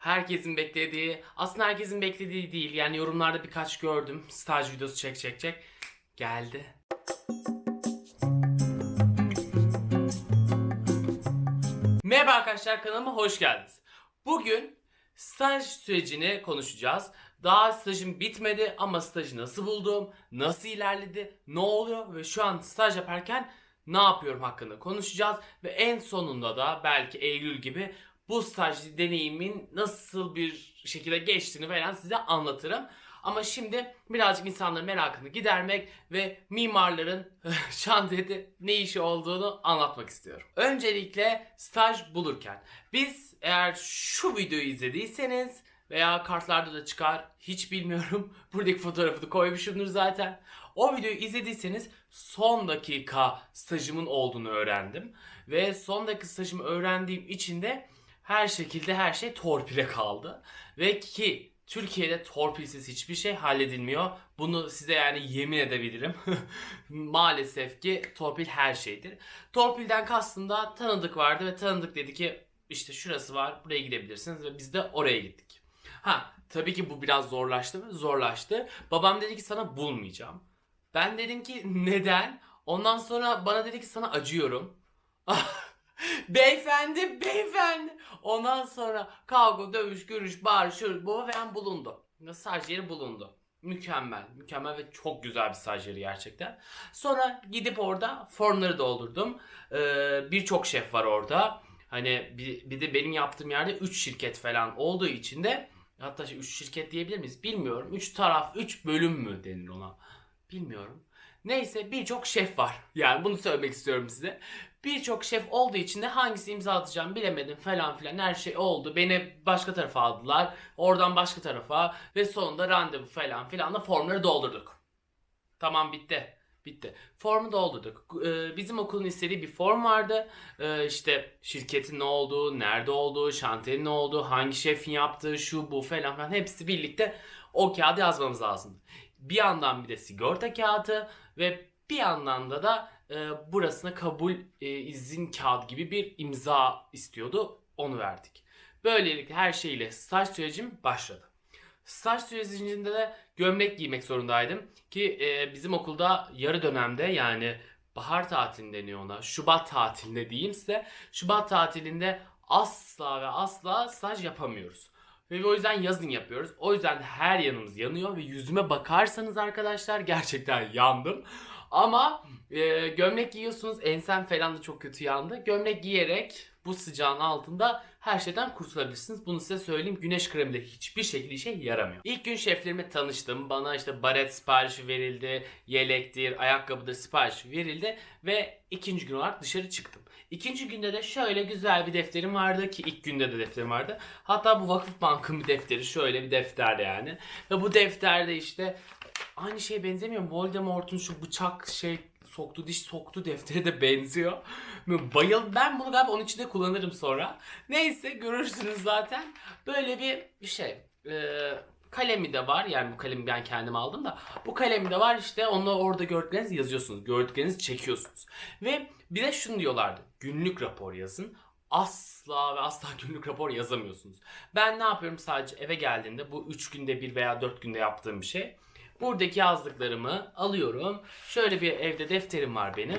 Herkesin beklediği, aslında herkesin beklediği değil. Yani yorumlarda birkaç gördüm. Staj videosu çek çek çek. Geldi. Merhaba arkadaşlar kanalıma hoş geldiniz. Bugün staj sürecini konuşacağız. Daha stajım bitmedi ama stajı nasıl buldum, nasıl ilerledi, ne oluyor ve şu an staj yaparken ne yapıyorum hakkında konuşacağız. Ve en sonunda da belki Eylül gibi bu staj deneyimin nasıl bir şekilde geçtiğini falan size anlatırım. Ama şimdi birazcık insanların merakını gidermek ve mimarların şantiyede ne işi olduğunu anlatmak istiyorum. Öncelikle staj bulurken biz eğer şu videoyu izlediyseniz veya kartlarda da çıkar hiç bilmiyorum. Buradaki fotoğrafını koymuşumdur zaten. O videoyu izlediyseniz son dakika stajımın olduğunu öğrendim. Ve son dakika stajımı öğrendiğim için de her şekilde her şey torpile kaldı. Ve ki Türkiye'de torpilsiz hiçbir şey halledilmiyor. Bunu size yani yemin edebilirim. Maalesef ki torpil her şeydir. Torpilden kastında tanıdık vardı ve tanıdık dedi ki işte şurası var buraya gidebilirsiniz ve biz de oraya gittik. Ha tabii ki bu biraz zorlaştı mı? Zorlaştı. Babam dedi ki sana bulmayacağım. Ben dedim ki neden? Ondan sonra bana dedi ki sana acıyorum. beyefendi, beyefendi. Ondan sonra kavga, dövüş, görüş, bağırış, şöyle bu falan bulundu. Staj yeri bulundu. Mükemmel, mükemmel ve çok güzel bir staj yeri gerçekten. Sonra gidip orada formları doldurdum. Ee, Birçok şef var orada. Hani bir, bir de benim yaptığım yerde 3 şirket falan olduğu için de hatta 3 şirket diyebilir miyiz bilmiyorum. 3 taraf, 3 bölüm mü denir ona? Bilmiyorum. Neyse birçok şef var. Yani bunu söylemek istiyorum size. Birçok şef olduğu için de hangisi imza atacağım bilemedim falan filan her şey oldu. Beni başka tarafa aldılar. Oradan başka tarafa ve sonunda randevu falan filan da formları doldurduk. Tamam bitti. Bitti. Formu doldurduk. Ee, bizim okulun istediği bir form vardı. Ee, işte şirketin ne olduğu, nerede olduğu, şantiyenin ne olduğu, hangi şefin yaptığı, şu bu falan filan hepsi birlikte o kağıdı yazmamız lazımdı. Bir yandan bir de sigorta kağıdı ve bir yandan da e, burasına kabul e, izin kağıdı gibi bir imza istiyordu. Onu verdik. Böylelikle her şeyle staj sürecim başladı. Staj sürecinde de gömlek giymek zorundaydım ki e, bizim okulda yarı dönemde yani bahar tatilinde deniyor ona. Şubat tatilinde diyeyim size. Şubat tatilinde asla ve asla staj yapamıyoruz. Ve o yüzden yazın yapıyoruz. O yüzden her yanımız yanıyor ve yüzüme bakarsanız arkadaşlar gerçekten yandım. Ama e, gömlek giyiyorsunuz ensem falan da çok kötü yandı. Gömlek giyerek bu sıcağın altında her şeyden kurtulabilirsiniz. Bunu size söyleyeyim. Güneş kremi de hiçbir şekilde işe yaramıyor. İlk gün şeflerimle tanıştım. Bana işte baret siparişi verildi. Yelektir, ayakkabıdır sipariş verildi. Ve ikinci gün olarak dışarı çıktım. İkinci günde de şöyle güzel bir defterim vardı ki ilk günde de defterim vardı. Hatta bu Vakıf Bank'ın bir defteri şöyle bir defter yani. Ve bu defterde işte aynı şeye benzemiyor. Voldemort'un şu bıçak şey soktu diş soktu defteri de benziyor. Bayıl ben bunu galiba onun içinde kullanırım sonra. Neyse görürsünüz zaten. Böyle bir şey. Ee, kalemi de var. Yani bu kalemi ben kendim aldım da. Bu kalemi de var işte. Onu orada gördüklerinizi yazıyorsunuz. Gördüklerinizi çekiyorsunuz. Ve bir de şunu diyorlardı. Günlük rapor yazın. Asla ve asla günlük rapor yazamıyorsunuz. Ben ne yapıyorum sadece eve geldiğimde bu 3 günde bir veya 4 günde yaptığım bir şey. Buradaki yazdıklarımı alıyorum. Şöyle bir evde defterim var benim.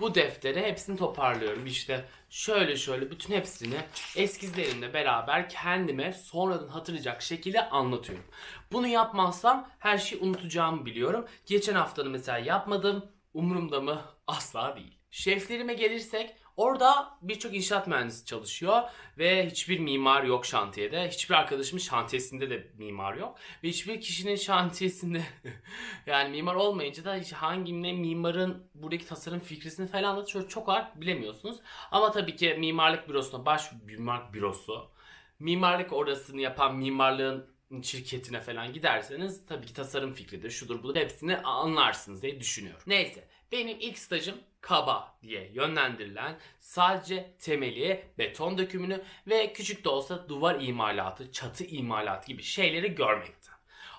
Bu deftere hepsini toparlıyorum. İşte şöyle şöyle bütün hepsini eskizlerimle beraber kendime sonradan hatırlayacak şekilde anlatıyorum. Bunu yapmazsam her şeyi unutacağımı biliyorum. Geçen haftanı mesela yapmadım. Umurumda mı? Asla değil. Şeflerime gelirsek orada birçok inşaat mühendisi çalışıyor ve hiçbir mimar yok şantiyede. Hiçbir arkadaşımın şantiyesinde de mimar yok. Ve hiçbir kişinin şantiyesinde yani mimar olmayınca da hangi ne mimarın buradaki tasarım fikrisini falan da çok, çok olarak bilemiyorsunuz. Ama tabii ki mimarlık bürosuna baş mimarlık bürosu mimarlık orasını yapan mimarlığın şirketine falan giderseniz tabii ki tasarım fikridir, şudur budur hepsini anlarsınız diye düşünüyorum. Neyse benim ilk stajım kaba diye yönlendirilen sadece temeli, beton dökümünü ve küçük de olsa duvar imalatı, çatı imalatı gibi şeyleri görmekti.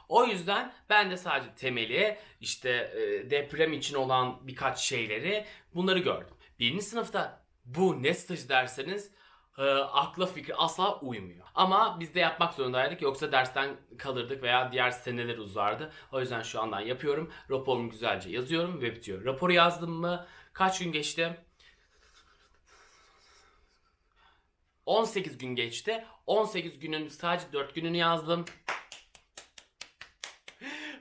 O yüzden ben de sadece temeli, işte e, deprem için olan birkaç şeyleri bunları gördüm. Birinci sınıfta bu ne stajı derseniz e, akla fikri asla uymuyor. Ama biz de yapmak zorundaydık yoksa dersten kalırdık veya diğer seneler uzardı. O yüzden şu andan yapıyorum. Raporumu güzelce yazıyorum ve bitiyor. Raporu yazdım mı? Kaç gün geçti? 18 gün geçti. 18 günün sadece 4 gününü yazdım.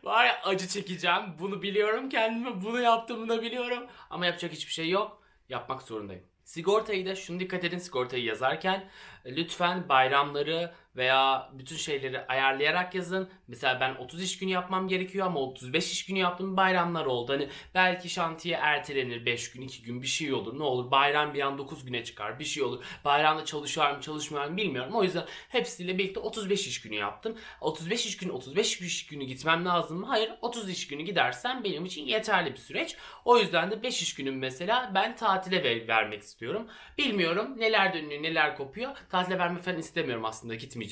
Var ya acı çekeceğim. Bunu biliyorum. Kendime bunu yaptığımı da biliyorum. Ama yapacak hiçbir şey yok. Yapmak zorundayım. Sigortayı da şunu dikkat edin sigortayı yazarken lütfen bayramları veya bütün şeyleri ayarlayarak yazın. Mesela ben 30 iş günü yapmam gerekiyor ama 35 iş günü yaptım bayramlar oldu. Hani belki şantiye ertelenir 5 gün 2 gün bir şey olur ne olur bayram bir an 9 güne çıkar bir şey olur. Bayramda çalışıyor mu çalışmıyor mu bilmiyorum. O yüzden hepsiyle birlikte 35 iş günü yaptım. 35 iş günü 35 iş günü gitmem lazım mı? Hayır 30 iş günü gidersem benim için yeterli bir süreç. O yüzden de 5 iş günüm mesela ben tatile ver- vermek istiyorum. Bilmiyorum neler dönüyor neler kopuyor. Tatile vermek falan istemiyorum aslında gitmeyeceğim.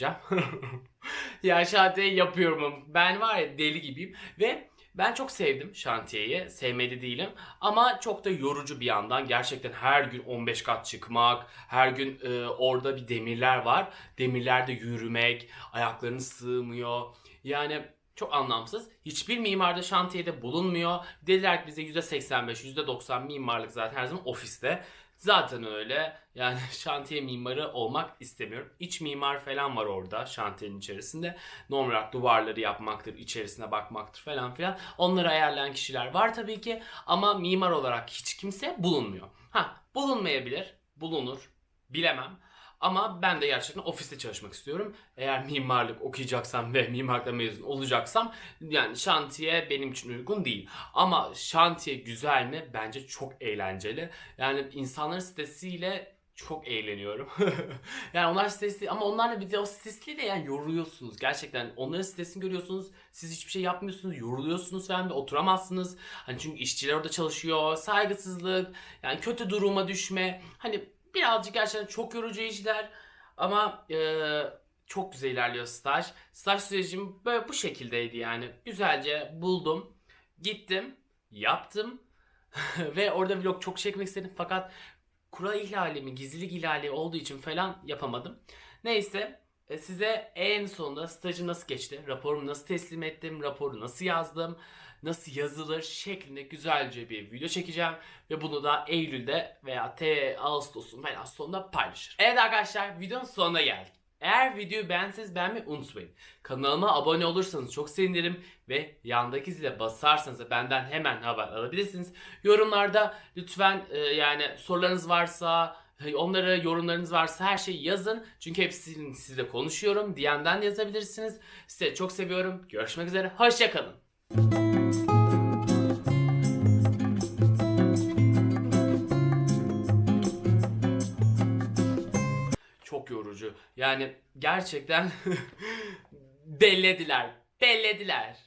ya şantiye yapıyorum. Ben var ya deli gibiyim ve ben çok sevdim şantiyeyi. Sevmedi değilim. Ama çok da yorucu bir yandan. Gerçekten her gün 15 kat çıkmak, her gün e, orada bir demirler var. Demirlerde yürümek, ayakların sığmıyor. Yani çok anlamsız. Hiçbir mimar da şantiyede bulunmuyor. Dediler ki bize %85, %90 mimarlık zaten her zaman ofiste. Zaten öyle. Yani şantiye mimarı olmak istemiyorum. İç mimar falan var orada şantiyenin içerisinde. Normal duvarları yapmaktır, içerisine bakmaktır falan filan. Onları ayarlayan kişiler var tabii ki. Ama mimar olarak hiç kimse bulunmuyor. Ha bulunmayabilir, bulunur. Bilemem. Ama ben de gerçekten ofiste çalışmak istiyorum. Eğer mimarlık okuyacaksam ve mimarlıkta mezun olacaksam yani şantiye benim için uygun değil. Ama şantiye güzel mi? Bence çok eğlenceli. Yani insanların stresiyle çok eğleniyorum. yani onlar stresli ama onlarla bir de o stresli de yani yoruyorsunuz. Gerçekten onların stresini görüyorsunuz. Siz hiçbir şey yapmıyorsunuz. Yoruluyorsunuz falan ve oturamazsınız. Hani çünkü işçiler orada çalışıyor. Saygısızlık, yani kötü duruma düşme. Hani birazcık gerçekten çok yorucu işler. Ama eee, çok güzel ilerliyor staj. Staj sürecim böyle bu şekildeydi yani. Güzelce buldum. Gittim. Yaptım. Ve orada vlog çok çekmek istedim fakat kural ihlali mi, gizlilik ihlali olduğu için falan yapamadım. Neyse e, size en sonunda stajım nasıl geçti, raporumu nasıl teslim ettim, raporu nasıl yazdım, nasıl yazılır şeklinde güzelce bir video çekeceğim. Ve bunu da Eylül'de veya T Ağustos'un veya sonunda paylaşırım. Evet arkadaşlar videonun sonuna geldik. Eğer videoyu beğenseniz beğenmeyi unutmayın. Kanalıma abone olursanız çok sevinirim ve yandaki zile basarsanız da benden hemen haber alabilirsiniz. Yorumlarda lütfen e, yani sorularınız varsa onları yorumlarınız varsa her şeyi yazın. Çünkü hepsini sizle konuşuyorum. DM'den de yazabilirsiniz. Size çok seviyorum. Görüşmek üzere. Hoşçakalın. Çok yorucu. Yani gerçekten bellediler. Bellediler.